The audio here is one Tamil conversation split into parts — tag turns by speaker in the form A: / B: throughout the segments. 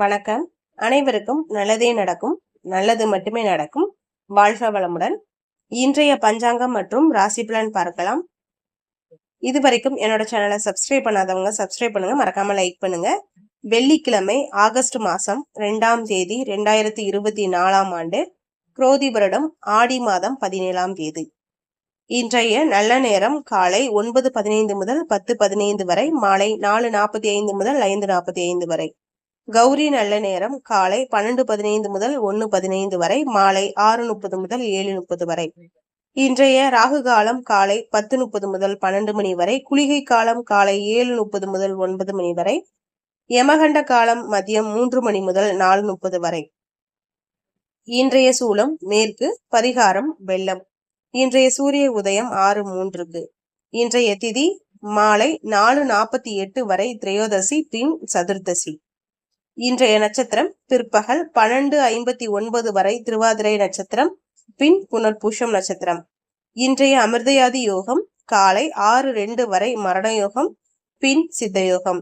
A: வணக்கம். அனைவருக்கும் நல்லதே நடக்கும். நல்லது மட்டுமே நடக்கும். வாழ்க வளமுடன். இன்றைய பஞ்சாங்கம் மற்றும் ராசி பலன் பார்க்கலாம். இது வரைக்கும் என்னோட சேனலை சப்ஸ்கிரைப் பண்ணாதவங்க சப்ஸ்கிரைப் பண்ணுங்க. மறக்காம லைக் பண்ணுங்க. வெள்ளிக்கிழமை ஆகஸ்ட் மாசம் ரெண்டாம் தேதி ரெண்டாயிரத்தி இருபத்தி நாலாம் ஆண்டு குரோதி வருடம் ஆடி மாதம் பதினேழாம் தேதி. இன்றைய நல்ல நேரம் காலை ஒன்பது பதினைந்து முதல் பத்து பதினைந்து வரை மாலை நாலு நாற்பத்தி ஐந்து முதல் ஐந்து நாற்பத்தி ஐந்து வரை. கௌரி நல்ல நேரம். காலை பன்னெண்டு பதினைந்து முதல் ஒன்னு பதினைந்து வரை மாலை ஆறு முப்பது முதல் ஏழு முப்பது வரை. இன்றைய ராகு காலம் காலை பத்து முப்பது முதல் பன்னெண்டு மணி வரை குளிகை காலம் காலை ஏழு முப்பது முதல் ஒன்பது மணி வரை யமகண்ட காலம் மதியம் மூன்று மணி முதல் நாலு முப்பது வரை. இன்றைய சூலம் மேற்கு பரிகாரம் வெள்ளம். இன்றைய சூரிய உதயம் ஆறு மூன்றுக்கு. இன்றைய திதி மாலை நாலு நாற்பத்தி எட்டு வரை திரையோதசி பின் சதுர்தசி. இன்றைய நட்சத்திரம் பிற்பகல் பன்னெண்டு ஐம்பத்தி ஒன்பது வரை திருவாதிரை நட்சத்திரம் பின் புனர்பூஷம் நட்சத்திரம். இன்றைய அமிர்தயாதி யோகம் காலை ஆறு ரெண்டு வரை மரண யோகம் பின் சித்த யோகம்.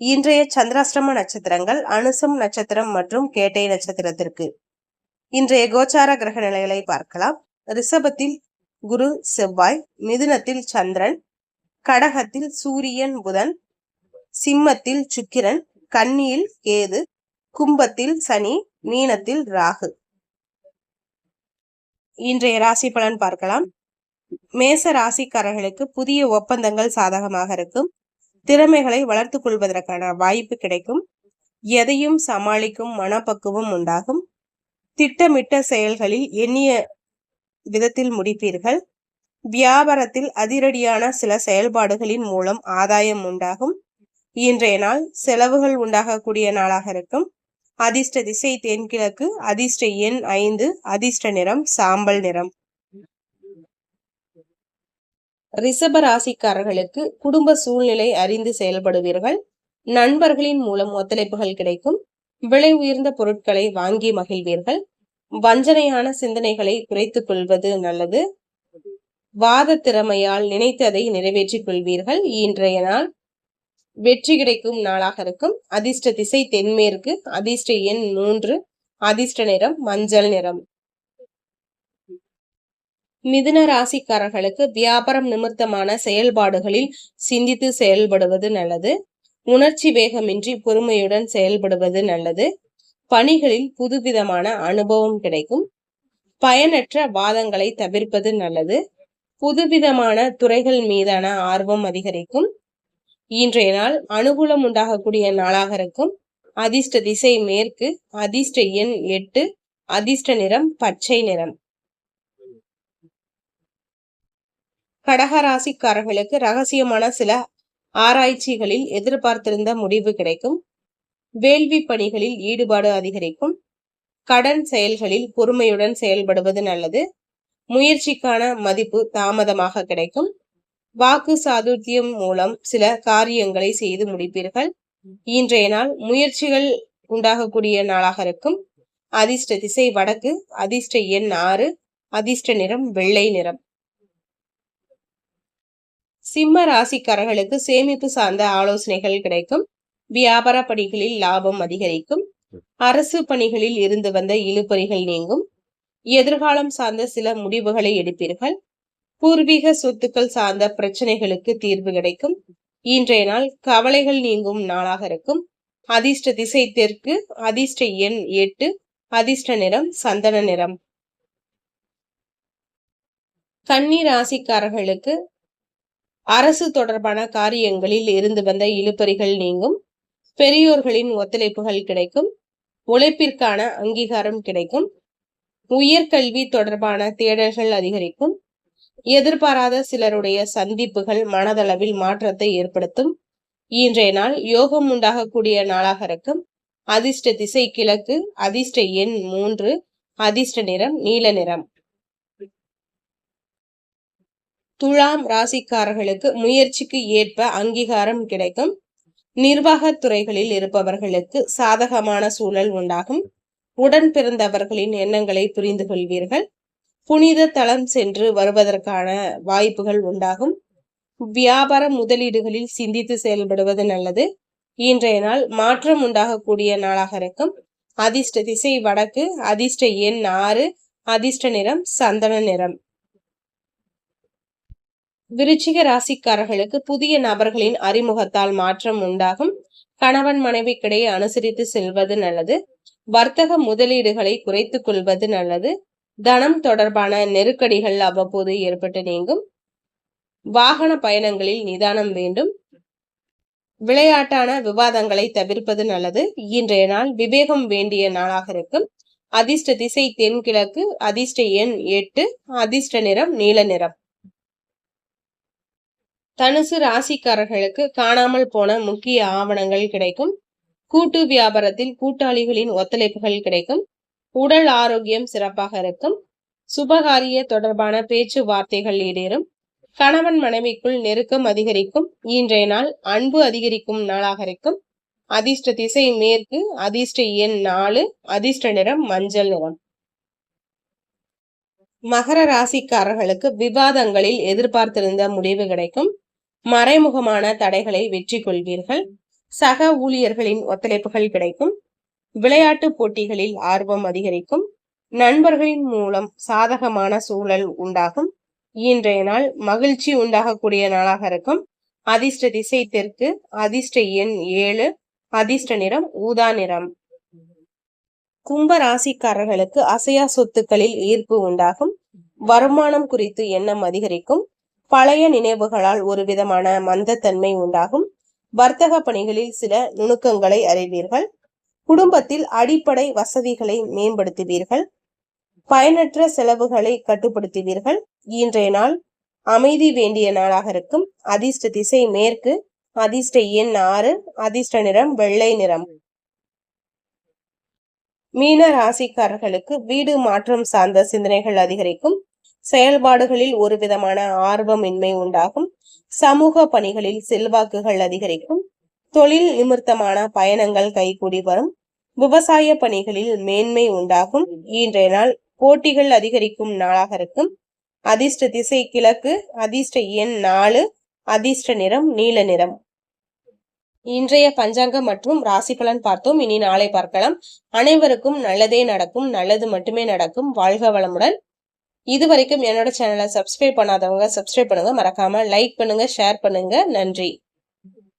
A: இன்றைய சந்திராஷ்டிரம நட்சத்திரங்கள் அனுசம் நட்சத்திரம் மற்றும் கேட்டை நட்சத்திரத்திற்கு. இன்றைய கோச்சார கிரக நிலைகளை பார்க்கலாம். ரிஷபத்தில் குரு செவ்வாய் மிதுனத்தில் சந்திரன் கடகத்தில் சூரியன் புதன் சிம்மத்தில் சுக்கிரன் கன்னியில் கேது கும்பத்தில் சனி மீனத்தில் ராகு. இன்றைய ராசி பலன் பார்க்கலாம். மேச ராசிக்காரர்களுக்கு புதிய ஒப்பந்தங்கள் சாதகமாக இருக்கும். திறமைகளை வளர்த்துக் கொள்வதற்கான வாய்ப்பு கிடைக்கும். எதையும் சமாளிக்கும் மனப்பக்குவம் உண்டாகும். திட்டமிட்ட செயல்களில் எண்ணிய விதத்தில் முடிப்பீர்கள். வியாபாரத்தில் அதிரடியான சில செயல்பாடுகளின் மூலம் ஆதாயம் உண்டாகும். இன்றைய நாள் செலவுகள் உண்டாகக்கூடிய நாளாக இருக்கும். அதிர்ஷ்ட திசை தென்கிழக்கு அதிர்ஷ்ட எண் ஐந்து அதிர்ஷ்ட நிறம் சாம்பல் நிறம். ரிஷப ராசிக்காரர்களுக்கு குடும்ப சூழ்நிலை அறிந்து செயல்படுவீர்கள். நண்பர்களின் மூலம் ஒத்துழைப்புகள் கிடைக்கும். விலை உயர்ந்த பொருட்களை வாங்கி மகிழ்வீர்கள். வஞ்சனையான சிந்தனைகளை குறைத்துக் கொள்வது நல்லது. வாத திறமையால் நினைத்ததை நிறைவேற்றிக் கொள்வீர்கள். இன்றைய நாள் வெற்றி கிடைக்கும் நாளாக இருக்கும். அதிர்ஷ்ட திசை தென்மேற்கு. அதிர்ஷ்ட எண் மூன்று. அதிர்ஷ்ட நிறம் மஞ்சள் நிறம். மிதுன ராசிக்காரர்களுக்கு வியாபாரம் நிமித்தமான செயல்பாடுகளில் சிந்தித்து செயல்படுவது நல்லது. உணர்ச்சி வேகமின்றி பொறுமையுடன் செயல்படுவது நல்லது. பணிகளில் புதுவிதமான அனுபவம் கிடைக்கும். பயனற்ற வாதங்களை தவிர்ப்பது நல்லது. புதுவிதமான துறைகள் மீதான ஆர்வம் அதிகரிக்கும். இன்றைய நாள் அனுகூலம் உண்டாகக்கூடிய நாளாக இருக்கும். அதிர்ஷ்ட திசை மேற்கு அதிர்ஷ்ட எண் எட்டு அதிர்ஷ்ட நிறம் பச்சை நிறம். கடகராசிக்காரர்களுக்கு ரகசியமான சில ஆராய்ச்சிகளில் எதிர்பார்த்திருந்த முடிவு கிடைக்கும். வேள்வி பணிகளில் ஈடுபாடு அதிகரிக்கும். கடன் செயல்களில் பொறுமையுடன் செயல்படுவது நல்லது. முயற்சிக்கான மதிப்பு தாமதமாக கிடைக்கும். வாக்கு சாதுர்த்தியம் மூலம் சில காரியங்களை செய்து முடிப்பீர்கள். இன்றைய நாள் முயற்சிகள் உண்டாகக்கூடிய நாளாக இருக்கும். அதிர்ஷ்ட திசை வடக்கு அதிர்ஷ்ட எண் ஆறு அதிர்ஷ்ட நிறம் வெள்ளை நிறம். சிம்ம ராசிக்காரர்களுக்கு சேமிப்பு சார்ந்த ஆலோசனைகள் கிடைக்கும். வியாபார பணிகளில் லாபம் அதிகரிக்கும். அரசு பணிகளில் இருந்து வந்த இழுபறிகள் நீங்கும். எதிர்காலம் சார்ந்த சில முடிவுகளை எடுப்பீர்கள். பூர்வீக சொத்துக்கள் சார்ந்த பிரச்சனைகளுக்கு தீர்வு கிடைக்கும். இன்றைய நாள் கவலைகள் நீங்கும் நாளாக இருக்கும். அதிர்ஷ்ட திசை தெற்கு அதிர்ஷ்ட எண் எட்டு அதிர்ஷ்ட நிறம் சந்தன நிறம். கன்னி ராசிக்காரர்களுக்கு அரசு தொடர்பான காரியங்களில் இருந்து வந்த இழுபறிகள் நீங்கும். பெரியோர்களின் ஒத்துழைப்புகள் கிடைக்கும். உழைப்பிற்கான அங்கீகாரம் கிடைக்கும். உயர்கல்வி தொடர்பான தேடல்கள் அதிகரிக்கும். எதிர்பாராத சிலருடைய சந்திப்புகள் மனதளவில் மாற்றத்தை ஏற்படுத்தும். இன்றைய நாள் யோகம் உண்டாகக்கூடிய நாளாக இருக்கும். அதிர்ஷ்ட திசை கிழக்கு அதிர்ஷ்ட எண் மூன்று அதிர்ஷ்ட நிறம் நீல நிறம். துலாம் ராசிக்காரர்களுக்கு முயற்சிக்கு ஏற்ப அங்கீகாரம் கிடைக்கும். நிர்வாகத் துறைகளில் இருப்பவர்களுக்கு சாதகமான சூழல் உண்டாகும். உடன் பிறந்தவர்களின் எண்ணங்களை புரிந்து கொள்வீர்கள். புனித தளம் சென்று வருவதற்கான வாய்ப்புகள் உண்டாகும். வியாபார முதலீடுகளில் சிந்தித்து செயல்படுவது நல்லது. இன்றைய நாள் மாற்றம் உண்டாகக்கூடிய நாளாக இருக்கும். அதிர்ஷ்ட திசை வடக்கு அதிர்ஷ்ட எண் ஆறு அதிர்ஷ்ட நிறம் சந்தன நிறம். விருச்சிக ராசிக்காரர்களுக்கு புதிய நபர்களின் அறிமுகத்தால் மாற்றம் உண்டாகும். கணவன் மனைவிக்கிடையே அனுசரித்து செல்வது நல்லது. வர்த்தக முதலீடுகளை குறைத்துக் கொள்வது நல்லது. தனம் தொடர்பான நெருக்கடிகள் அவ்வப்போது ஏற்பட்டு நீங்கும். வாகன பயணங்களில் நிதானம் வேண்டும். விளையாட்டான விவாதங்களை தவிர்ப்பது நல்லது. இன்றைய நாள் விவேகம் வேண்டிய நாளாக இருக்கும். அதிர்ஷ்ட திசை தென்கிழக்கு அதிர்ஷ்ட எண் எட்டு அதிர்ஷ்ட நிறம் நீல நிறம். தனுசு ராசிக்காரர்களுக்கு காணாமல் போன முக்கிய ஆவணங்கள் கிடைக்கும். கூட்டு வியாபாரத்தில் கூட்டாளிகளின் ஒத்துழைப்புகள் கிடைக்கும். உடல் ஆரோக்கியம் சிறப்பாக இருக்கும். சுபகாரிய தொடர்பான பேச்சுவார்த்தைகள் ஈடேறும் கணவன் மனைவிக்குள் நெருக்கம் அதிகரிக்கும். இன்றைய நாள் அன்பு அதிகரிக்கும் நாளாக இருக்கும். அதிர்ஷ்ட திசை மேற்கு அதிர்ஷ்ட எண் நாலு அதிர்ஷ்ட நிறம் மஞ்சள் நிறம். மகர ராசிக்காரர்களுக்கு விவாதங்களில் எதிர்பார்த்திருந்த முடிவு கிடைக்கும். மறைமுகமான தடைகளை வெற்றி கொள்வீர்கள் சக ஊழியர்களின் ஒத்துழைப்புகள் கிடைக்கும். விளையாட்டு போட்டிகளில் ஆர்வம் அதிகரிக்கும். நண்பர்களின் மூலம் சாதகமான சூழல் உண்டாகும். இன்றைய நாள் மகிழ்ச்சி உண்டாகக்கூடிய நாளாக இருக்கும். அதிர்ஷ்ட திசை தெற்கு அதிர்ஷ்ட எண் ஏழு அதிர்ஷ்ட நிறம் ஊதா நிறம். கும்ப ராசிக்காரர்களுக்கு அசையா சொத்துக்களில் ஈர்ப்பு உண்டாகும். வருமானம் குறித்து எண்ணம் அதிகரிக்கும். பழைய நினைவுகளால் ஒரு விதமான மந்தத்தன்மை உண்டாகும். வர்த்தக பணிகளில் சில நுணுக்கங்களை அறிவீர்கள். குடும்பத்தில் அடிப்படை வசதிகளை மேம்படுத்துவீர்கள். பயனற்ற செலவுகளை கட்டுப்படுத்துவீர்கள். இன்றைய நாள் அமைதி வேண்டிய நாளாக இருக்கும். அதிர்ஷ்ட திசை மேற்கு. அதிர்ஷ்ட எண் ஆறு. அதிர்ஷ்ட நிறம் வெள்ளை நிறம். மீன ராசிக்காரர்களுக்கு வீடு மாற்றம் சார்ந்த சிந்தனைகள் அதிகரிக்கும். செயல்பாடுகளில் ஒரு விதமான ஆர்வமின்மை உண்டாகும். சமூக பணிகளில் செல்வாக்குகள் அதிகரிக்கும். தொழில் நிமித்தமான பயணங்கள் கைகூடி வரும். விவசாய பணிகளில் மேன்மை உண்டாகும். இன்றைய நாள் போட்டிகள் அதிகரிக்கும் நாளாக இருக்கும். அதிர்ஷ்ட திசை கிழக்கு அதிர்ஷ்ட எண் நாலு அதிர்ஷ்ட நிறம் நீல நிறம். இன்றைய பஞ்சாங்கம் மற்றும் ராசி பலன் பார்த்தோம். இனி நாளை பார்க்கலாம். அனைவருக்கும் நல்லதே நடக்கும். நல்லது மட்டுமே நடக்கும். வாழ்க வளமுடன். இது வரைக்கும் என்னோட சேனலை சப்ஸ்கிரைப் பண்ணாதவங்க சப்ஸ்கிரைப் பண்ணுங்க. மறக்காம லைக் பண்ணுங்க ஷேர் பண்ணுங்க. நன்றி.